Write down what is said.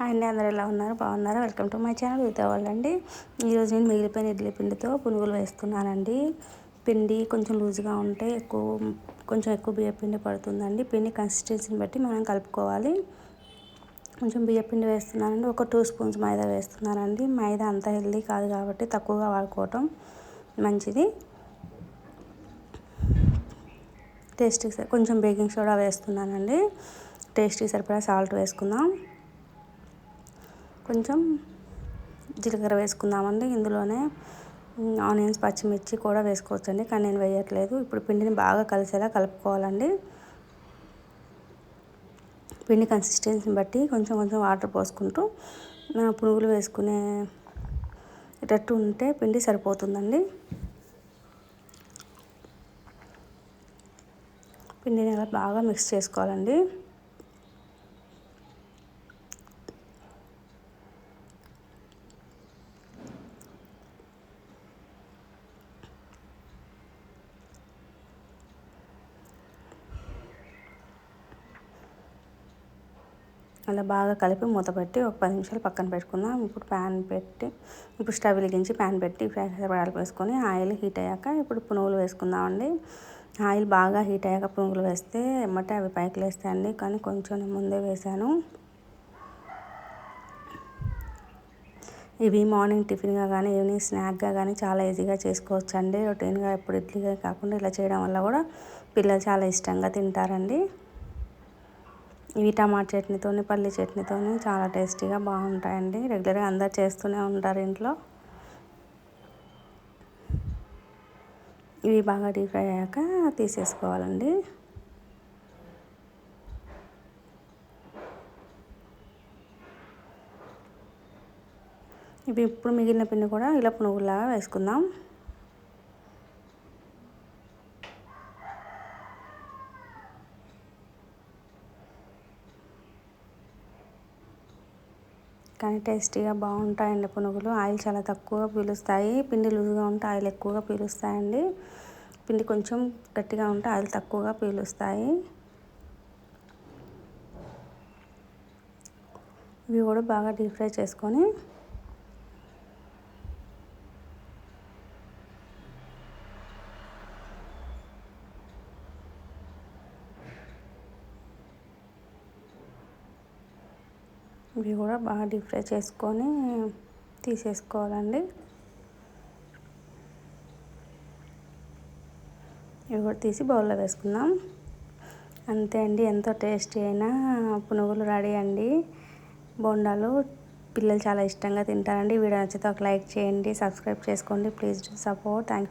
Hi అండి అందరు ఎలా ఉన్నారు? బాగున్నారా? Welcome to my channel with అండి. ఈరోజు నేను మిగిలిపోయిన ఇడ్లీ పిండితో పునుగులు వేస్తున్నానండి. పిండి కొంచెం లూజ్గా ఉంటే ఎక్కువ కొంచెం ఎక్కువ బియ్య పిండి పడుతుందండి. పిండి కన్సిస్టెన్సీని బట్టి మనం కలుపుకోవాలి. కొంచెం బియ్య పిండి వేస్తున్నానండి. ఒక టూ స్పూన్స్ మైదా వేస్తున్నానండి. మైదా అంత హెల్దీ కాదు కాబట్టి తక్కువగా వాడుకోవటం మంచిది. టేస్ట్కి కొంచెం బేకింగ్ సోడా వేస్తున్నానండి. టేస్ట్కి సరిపడా సాల్ట్ వేసుకుందాం. కొంచెం జీలకర్ర వేసుకుందామండి ఇందులోనే ఆనియన్స్ పచ్చిమిర్చి కూడా వేసుకోవచ్చండి. కానీ నేను వేయట్లేదు. ఇప్పుడు పిండిని బాగా కలిసేలా కలుపుకోవాలండి. పిండి కన్సిస్టెన్సీని బట్టి కొంచెం కొంచెం వాటర్ పోసుకుంటూ పునుగులు వేసుకునేటట్టు ఉంటే పిండి సరిపోతుందండి. పిండిని అలా బాగా మిక్స్ చేసుకోవాలండి. అలా బాగా కలిపి మూత పెట్టి ఒక పది నిమిషాలు పక్కన పెట్టుకుందాం. ఇప్పుడు ప్యాన్ పెట్టి ఇప్పుడు స్టవ్ వెలిగించి ప్యాన్ పెట్టి పడాలు వేసుకొని ఆయిల్ హీట్ అయ్యాక ఇప్పుడు పునుగులు వేసుకుందామండి. ఆయిల్ బాగా హీట్ అయ్యాక పునుగులు వేస్తే ఎమ్మటే అవి పైకి అండి కానీ కొంచెం ముందే వేసాను ఇవి మార్నింగ్ టిఫిన్గా కానీ ఈవినింగ్ స్నాక్గా కానీ చాలా ఈజీగా చేసుకోవచ్చు అండి రొటీన్గా ఎప్పుడు ఇడ్లీగా కాకుండా ఇలా చేయడం వల్ల కూడా పిల్లలు చాలా ఇష్టంగా తింటారండి. ఇవి టమాటా చట్నీతోని పల్లి చట్నీతోని చాలా టేస్టీగా బాగుంటాయండి. రెగ్యులర్గా అందరు చేస్తూనే ఉంటారు ఇంట్లో. ఇవి బాగా డీప్ ఫ్రై అయ్యాక తీసేసుకోవాలండి. ఇవి ఇప్పుడు మిగిలిన పిండి కూడా ఇలా పునుగులాగా వేసుకుందాం. కానీ టేస్టీగా బాగుంటాయండి పునుగులు. ఆయిల్ చాలా తక్కువగా పీలుస్తాయి. పిండి లూజ్గా ఉంటే ఆయిల్ ఎక్కువగా పీలుస్తాయండి. పిండి కొంచెం గట్టిగా ఉంటే ఆయిల్ తక్కువగా పీలుస్తాయి. ఇవి కూడా బాగా డీప్ ఫ్రై చేసుకొని ఇవి కూడా బాగా డీప్ ఫ్రై చేసుకొని తీసేసుకోవాలండి. ఇవి కూడా తీసి బౌల్లో వేసుకుందాం. అంతే అండి ఎంతో టేస్టీ అయినా పునుగులు రెడీ అండి. బోండాలు పిల్లలు చాలా ఇష్టంగా తింటారండి. వీడియో నచ్చితే ఒక లైక్ చేయండి సబ్స్క్రైబ్ చేసుకోండి. Please support. థ్యాంక్